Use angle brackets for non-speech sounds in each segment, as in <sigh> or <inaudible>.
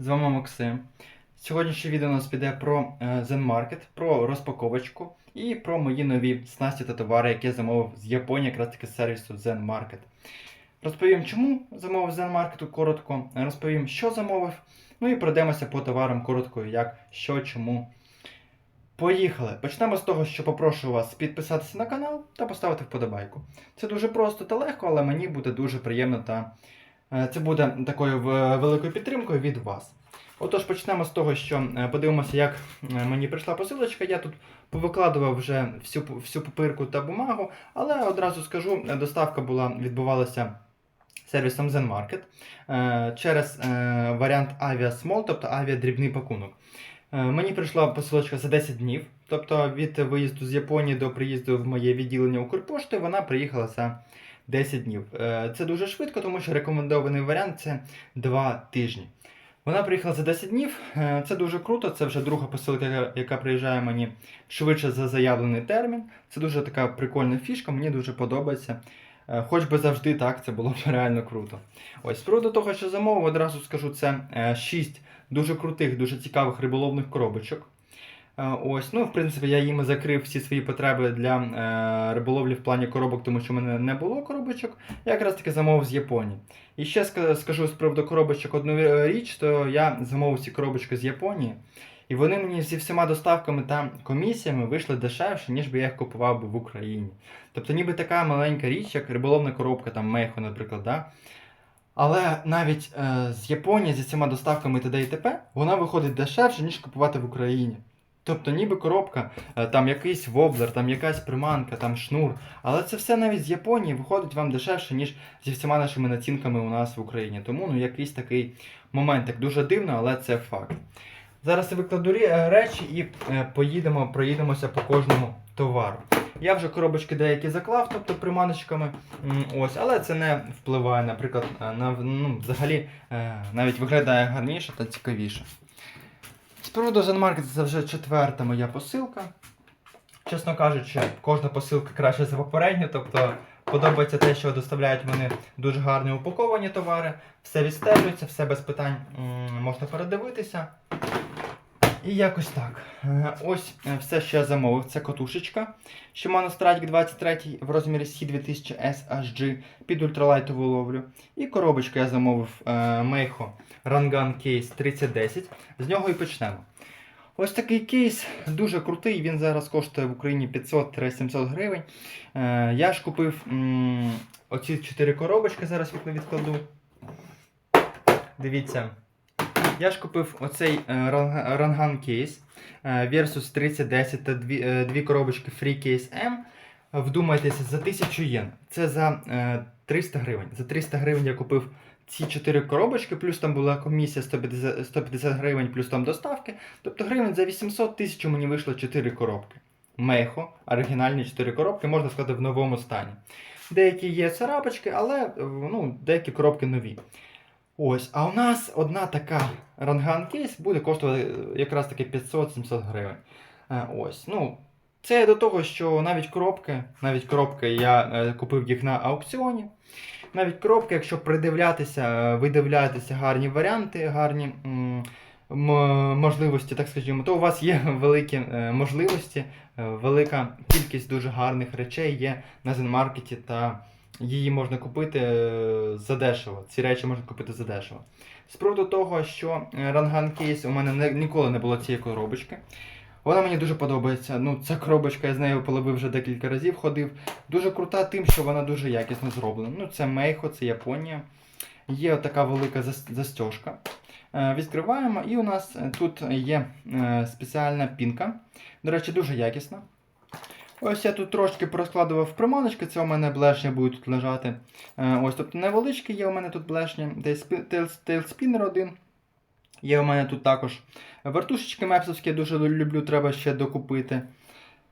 З вами Максим. Сьогоднішнє відео у нас піде про е, Zen Market, про розпаковочку і про мої нові снасті та товари, які я замовив з Японії, якраз таки з сервісу Zen Market. Розповім, чому замовив Zen Market коротко, розповім, що замовив, ну і пройдемося по товарам коротко, як, що, чому. Поїхали! Почнемо з того, що попрошу вас підписатися на канал та поставити вподобайку. Це дуже просто та легко, але мені буде дуже приємно та Це буде такою великою підтримкою від вас. Отож, почнемо з того, що е, подивимося, як е, мені прийшла посилочка. Я тут повикладував вже всю, всю папирку та бумагу, але одразу скажу, е, доставка була відбувалася сервісом Zen Market е, через е, варіант Avia Small, тобто Avia дрібний пакунок. Е, Мені прийшла посилочка за 10 днів, тобто від виїзду з Японії до приїзду в моє відділення Укрпошти вона приїхала за 10 днів. Е, Це дуже швидко, тому що рекомендований варіант це 2 тижні. Вона приїхала за 10 днів. Е, Це дуже круто. Це вже друга посилка, яка- приїжджає мені швидше за заявлений термін. Це дуже така прикольна фішка, мені дуже подобається. Е, Хоч би завжди так, це було б реально круто. Ось з приводу того, що замовив, одразу скажу, це 6 дуже крутих, дуже цікавих риболовних коробочок. Е, Ось, ну, в принципі, я їм закрив всі свої потреби для е, риболовлі в плані коробок, тому що в мене не було коробочок. Я якраз таки замовив з Японії. І ще скажу з приводу коробочок одну е, річ, то я замовив ці коробочки з Японії. І вони мені зі всіма доставками та комісіями вийшли дешевше, ніж би я їх купував би в Україні. Тобто, ніби така маленька річ, як риболовна коробка, там мехо, наприклад, да? Але навіть е, з Японії зі всіма доставками т.д. і т.п. вона виходить дешевше, ніж купувати в Україні. Тобто, ніби коробка, е, там якийсь воблер, там якась приманка, там шнур. Але це все навіть з Японії виходить вам дешевше, ніж зі всіма нашими націнками у нас в Україні. Тому ну якийсь такий моментик дуже дивно, але це факт. Зараз я викладу е, речі і е, поїдемо, проїдемося по кожному товару. Я вже коробочки деякі заклав, тобто приманочками. Ось, але це не впливає, наприклад, на ну, взагалі навіть виглядає гарніше та цікавіше. З приводу Zen це вже четверта моя посилка. Чесно кажучи, кожна посилка краще за попередню, тобто подобається те, що доставляють вони дуже гарні упаковані товари, все відстежується, все без питань можна передивитися. І якось так. Е, Ось е, все, що я замовив. Це котушечка Shimano Strike 23 в розмірі C2000 SHG під ультралайтову ловлю. І коробочку я замовив е, Meiho Rangan Case 3010. З нього і почнемо. Ось такий кейс дуже крутий. Він зараз коштує в Україні 500-700 гривень. Е, я ж купив оці 4 коробочки, зараз відкла- відкладу. Дивіться. Я ж купив оцей е, Ранга- Rangan кейс е, Versus 3010 та дві, е, дві коробочки Free Case M. Вдумайтеся, за 1000 єн. Це за е, 300 гривень. За 300 гривень я купив ці 4 коробочки, плюс там була комісія 150, 150 гривень, плюс там доставки. Тобто гривень за 800 тисяч мені вийшло 4 коробки. Мехо, оригінальні 4 коробки, можна сказати, в новому стані. Деякі є царапочки, але ну, деякі коробки нові. Ось, а у нас одна така ранган кейс буде коштувати е, якраз таки 500-700 гривень. Е, Ось, ну, це до того, що навіть коробки, навіть коробки я е, купив їх на аукціоні. Навіть коробки, якщо придивлятися, видивлятися гарні варіанти, гарні можливості, так скажімо, то у вас є <laughs> великі можливості, велика кількість дуже гарних речей є на Зенмаркеті та її можна купити е, задешево. Ці речі можна купити задешево. З приводу того, що е, Ранган Кейс у мене не, ніколи не було цієї коробочки. Вона мені дуже подобається. Ну, ця коробочка, я з нею половив вже декілька разів ходив. Дуже крута тим, що вона дуже якісно зроблена. Ну, це Мейхо, це Японія. Є така велика зас- застежка. Е, Відкриваємо, і у нас е, тут є е, спеціальна пінка. До речі, дуже якісна. Ось я тут трошки порозкладував приманочки, це у мене блешня будуть тут лежати. Е, Ось, тобто невеличкі є у мене тут блешні, десь тейлспінер один. Є у мене тут також вертушечки мепсовські, я дуже люблю, треба ще докупити.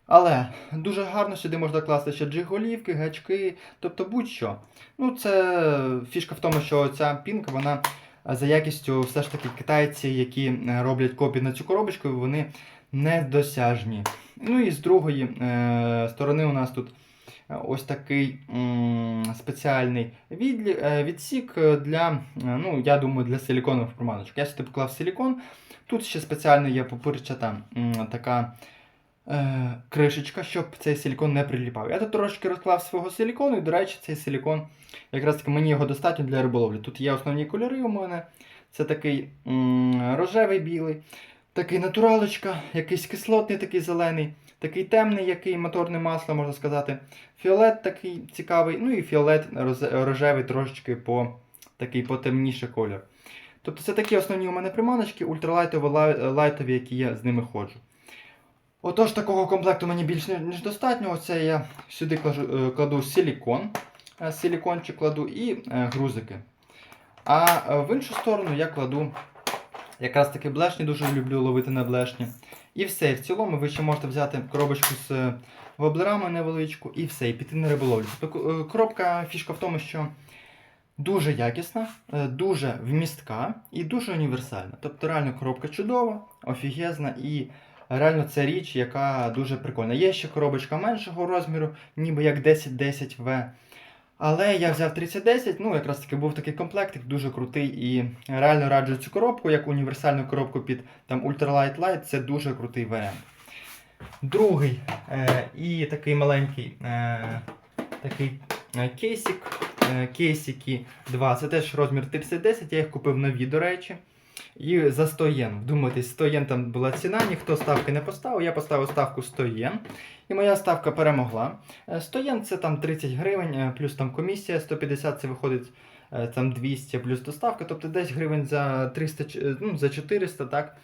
Але дуже гарно сюди можна класти ще джиголівки, гачки, тобто будь-що. Ну, це фішка в тому, що ця пінка, вона за якістю все ж таки китайці, які е, роблять копії на цю коробочку, вони недосяжні. Ну і з другої е, сторони у нас тут е, ось такий м, спеціальний відлі, е, відсік для, е, ну, я думаю, для силіконових приманочок. Я сюди поклав силікон. Тут ще спеціально є попирчата м, така е, кришечка, щоб цей силікон не приліпав. Я тут трошки розклав свого силікону, і, до речі, цей силікон, якраз таки мені його достатньо для риболовлі. Тут є основні кольори у мене. Це такий м, рожевий білий, такий натуралочка, якийсь кислотний, такий зелений, такий темний, який моторне масло, можна сказати. Фіолет такий цікавий, ну і фіолет рожевий трошечки по такий потемніший колір. Тобто це такі основні у мене приманочки, ультралайтові, лайтові, які я з ними ходжу. Отож, такого комплекту мені більш ніж достатньо. Оце я сюди кладу, е, кладу силікон, е, силікончик кладу і е, грузики. А в іншу сторону я кладу якраз таки блешні, дуже люблю ловити на блешні. І все. В цілому ви ще можете взяти коробочку з е, воблерами невеличку і все, і піти на риболовлю. Е, коробка фішка в тому, що дуже якісна, е, дуже вмістка і дуже універсальна. Тобто реально коробка чудова, офігезна і реально це річ, яка дуже прикольна. Є ще коробочка меншого розміру, ніби як 1010В. Але я взяв 3010, ну якраз таки був такий комплектик, дуже крутий і реально раджу цю коробку, як універсальну коробку під там Ultralight Light, це дуже крутий варіант. Другий е, і такий маленький е, такий е, кейсик, е, кейсики 2, це теж розмір 3010, я їх купив нові, до речі. І за 100 єн. Вдумайтесь, 100 єн там була ціна, ніхто ставки не поставив. Я поставив ставку 100 єн. І моя ставка перемогла. Е, 100 єн це там 30 гривень, е, плюс там комісія 150, це виходить е, там 200 плюс доставка, тобто десь гривень за 300, е, ну, за 400, так.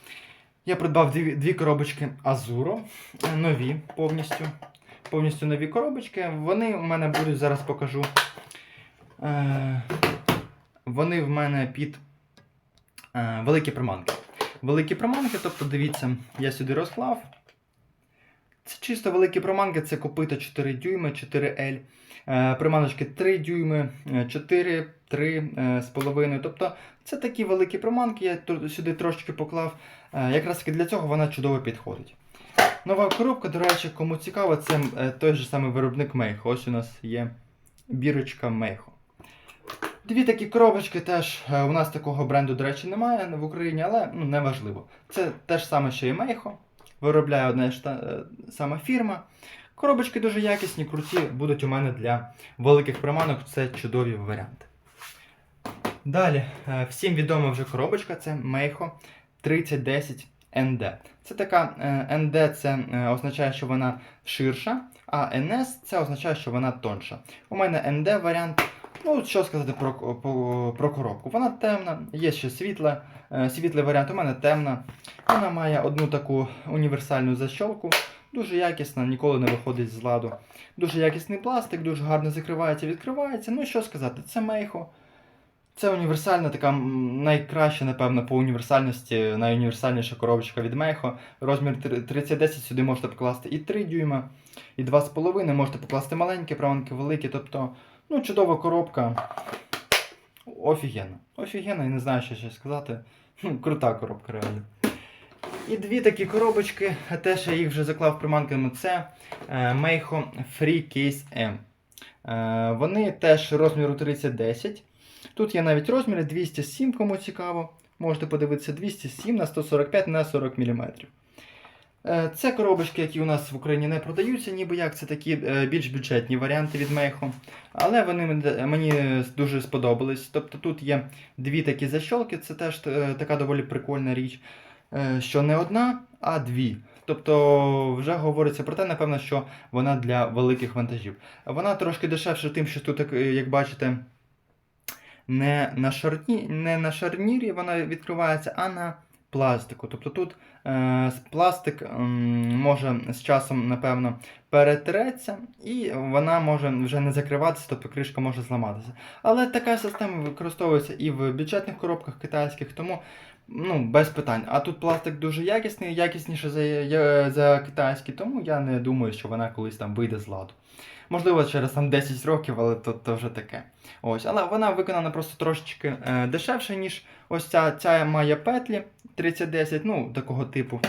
Я придбав дві, дві коробочки Азуро, е, нові повністю. Повністю нові коробочки. Вони у мене будуть, зараз покажу. Е, вони в мене під е, великі приманки. Великі приманки, тобто дивіться, я сюди розклав. Це чисто великі приманки, це копита 4 дюйми, 4L. Е, приманочки 3 дюйми, е, 4, 3 е, з половиною. Тобто це такі великі приманки, я сюди трошечки поклав. Е, якраз таки для цього вона чудово підходить. Нова коробка, до речі, кому цікаво, це е, той же самий виробник Мейхо. Ось у нас є бірочка Мейхо. Дві такі коробочки теж е, у нас такого бренду, до речі, немає в Україні, але ну, не. Це те ж саме, що і Мейхо. Виробляє одна та е, сама фірма. Коробочки дуже якісні, круті, будуть у мене для великих приманок. Це чудові варіанти. Далі, е, всім відома вже коробочка це Meiho 3010 ND. Це така ND це означає, що вона ширша, а NS це означає, що вона тонша. У мене ND варіант. Ну, що сказати про, про, коробку. Вона темна, є ще світла, е, світлий варіант, у мене темна. Вона має одну таку універсальну защолку. Дуже якісна, ніколи не виходить з ладу. Дуже якісний пластик, дуже гарно закривається, відкривається. Ну що сказати, це Мейхо. Це універсальна, така найкраща, напевно, по універсальності, найуніверсальніша коробочка від Мейхо. Розмір три- 3010 сюди можете покласти і 3 дюйма, і 2,5, можете покласти маленькі, праванки великі. Тобто, ну, чудова коробка. Офігенно. Офігенно, я не знаю, що ще сказати. Крута коробка реально. І дві такі коробочки, теж я їх вже заклав приманками. Це е, Meiho Free Case M. Е, Вони теж розміру 3010. Тут є навіть розміри 207, кому цікаво. Можете подивитися 207 на 145 на 40 мм. Е, Це коробочки, які у нас в Україні не продаються, ніби як це такі е, більш бюджетні варіанти від Meiho. Але вони мені дуже сподобались. Тобто тут є дві такі защолки, це теж е, така доволі прикольна річ що не одна, а дві. Тобто вже говориться про те, напевно, що вона для великих вантажів. Вона трошки дешевша тим, що тут, як бачите, не на, шарні, не на шарнірі вона відкривається, а на пластику. Тобто тут е, пластик м, може з часом, напевно, перетреться, і вона може вже не закриватися, тобто кришка може зламатися. Але така система використовується і в бюджетних коробках китайських, тому ну, без питань. А тут пластик дуже якісний, якісніше за, за китайський, тому я не думаю, що вона колись там вийде з ладу. Можливо, через там 10 років, але то, то вже таке. Ось, але вона виконана просто трошечки е, дешевше, ніж ось ця. Ця має петлі 3010, ну, такого типу.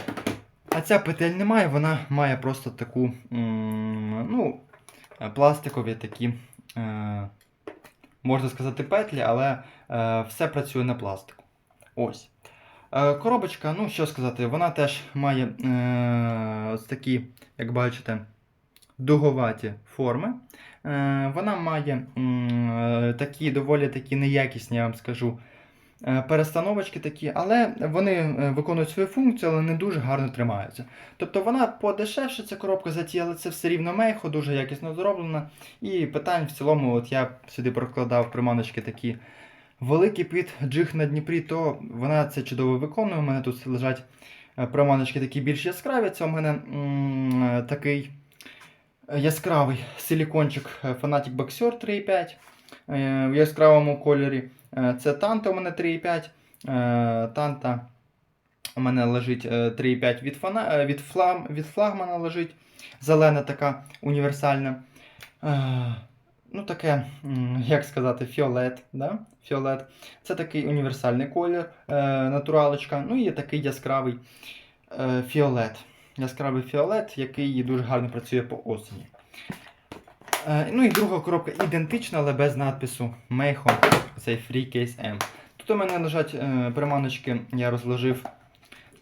А ця петель немає, вона має просто таку. м, ну, пластикові такі, е, можна сказати, петлі, але е, все працює на пластику. Ось. Е, Коробочка, ну що сказати, вона теж має е, ось такі, як бачите, дуговаті форми. Е, Вона має е, такі доволі такі неякісні, я вам скажу, е, перестановочки такі, але вони виконують свою функцію, але не дуже гарно тримаються. Тобто вона подешевше, ця коробка затіяла, але це все рівно мейхо, дуже якісно зроблена. І питань в цілому, от я сюди прокладав приманочки такі великі під джиг на Дніпрі, то вона це чудово виконує. У мене тут лежать приманочки такі більш яскраві. Це у мене м, е, такий яскравий силікончик е, Fanatic Boxer 3.5 е, в яскравому кольорі. Е, Це Танта у мене 3.5. Е, Танта у мене лежить е, 3.5 від, фана, е, від, флам, від флагмана лежить. Зелена така універсальна. Е, Ну, таке, як сказати, фіолет. Да? фіолет. Це такий універсальний колір, е, натуралочка. Ну і є такий яскравий е, фіолет. Яскравий фіолет, який дуже гарно працює по осені. Е, ну і друга коробка ідентична, але без надпису Мейхо. Цей Free M. Тут у мене лежать е, приманочки, я розложив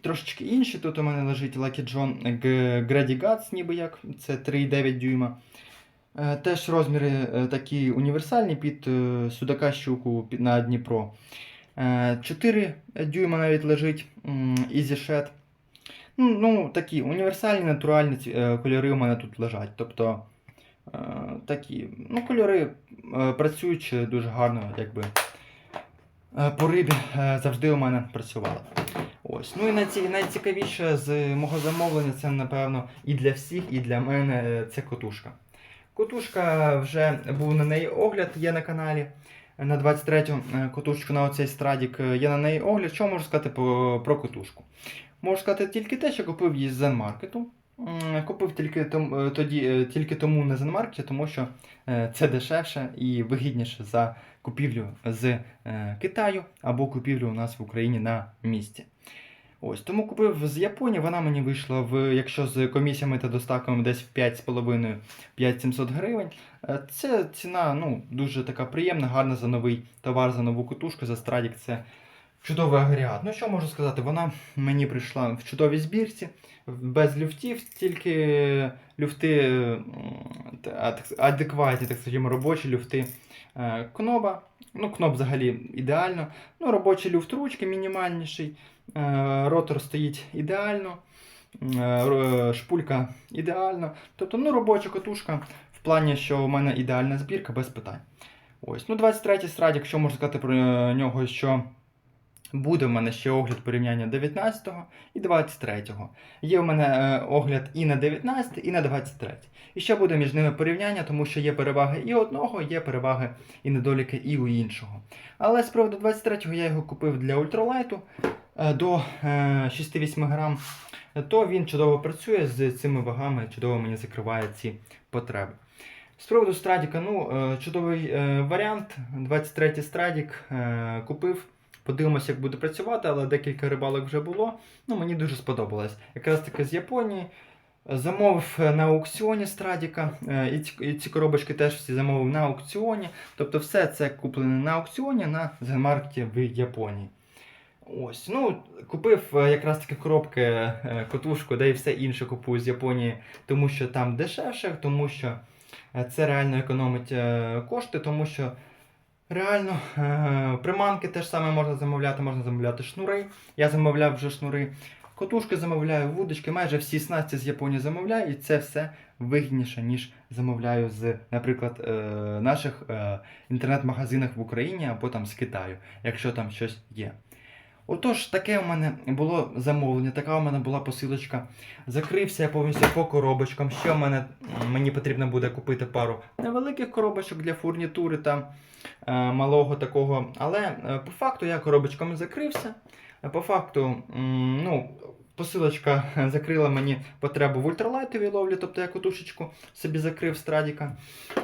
трошечки інші. Тут у мене лежить Lucky John Grady Guts, ніби як. Це 3,9 дюйма. Е, Теж розміри такі універсальні під судака щуку на Дніпро. Е, 4 дюйма навіть лежить Easy Shed. Ну, ну, такі універсальні натуральні е, кольори у мене тут лежать. Тобто е, такі ну, кольори е, працюють дуже гарно, якби по рибі завжди у мене працювали. Ось. Ну і найці, найцікавіше з мого замовлення це, напевно, і для всіх, і для мене це котушка. Котушка вже був на неї огляд, є на каналі. На 23-ю е, котушечку на оцей страдік є на неї огляд. Що можу сказати по, про котушку? Можу сказати тільки те, що купив її з Zen-маркету. Купив тільки, том, е, тоді, е, тільки тому на Zen-маркеті, тому що е, це дешевше і вигідніше за купівлю з Китаю або купівлю у нас в Україні на місці. Ось, тому купив з Японії, вона мені вийшла в, якщо з комісіями та доставками десь в 5,5-5700 гривень. Це ціна ну, дуже така приємна, гарна за новий товар, за нову кутушку, за Страдік. Це чудовий агрегат. Ну що можу сказати, вона мені прийшла в чудовій збірці, без люфтів, тільки люфти с- адекватні, так скажімо, робочі люфти е, кноба. Ну, кноп взагалі ідеально. Ну, робочий люфт ручки мінімальніший. Е, Ротор стоїть ідеально. е, Шпулька ідеально. Тобто, ну, робоча катушка в плані, що у мене ідеальна збірка без питань. Ось. Ну, 23-й страдік, що можу сказати про е, нього, що буде в мене ще огляд порівняння 19-го і 23-го. Є в мене е, огляд і на 19 і на 23. І ще буде між ними порівняння, тому що є переваги і одного, є переваги і недоліки і у іншого. Але з приводу 23-го я його купив для ультралайту е, до е, 6-8 грам. То він чудово працює з цими вагами, чудово мені закриває ці потреби. З приводу Страдіка, ну, е, чудовий е, варіант. 23-й Страдік е, купив. Подивимося, як буде працювати, але декілька рибалок вже було. Ну, мені дуже сподобалось. Якраз таки з Японії. Замовив е, на аукціоні Страдіка. е, І ці, і ці коробочки теж всі замовив на аукціоні. Тобто все це куплене на аукціоні на Зенмаркеті в Японії. Ось, ну, купив е, якраз таки коробки, котушку, да і все інше купую з Японії, тому що там дешевше, тому що це реально економить кошти, тому що реально е, приманки теж саме можна замовляти, можна замовляти шнури. Я замовляв вже шнури. Котушки замовляю, вудочки, майже всі снасті з Японії замовляю, і це все вигідніше, ніж замовляю з, наприклад, е, наших е, інтернет-магазинах в Україні або там з Китаю, якщо там щось є. Отож, таке у мене було замовлення, така у мене була посилочка. Закрився я повністю по коробочкам. Ще у мене мені потрібно буде купити пару невеликих коробочок для фурнітури та е, малого такого. Але е, по факту я коробочками закрився. По факту, ну, посилочка <laughs> закрила мені потребу в ультралайтовій ловлі, тобто я котушечку собі закрив страдіка.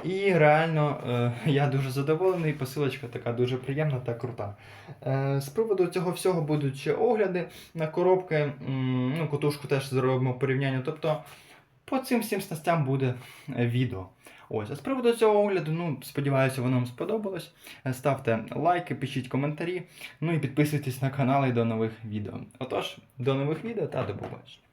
І реально е, <laughs> я дуже задоволений, посилочка така дуже приємна та крута. Е, з приводу цього всього будуть ще огляди на коробки. Ну, котушку теж зробимо порівняння. Тобто по цим всім снастям буде е, відео. Ось, а з приводу цього огляду, ну, сподіваюся, воно вам сподобалось. Е, Ставте лайки, пишіть коментарі, ну і підписуйтесь на канал і до нових відео. Отож, до нових відео та до побачення.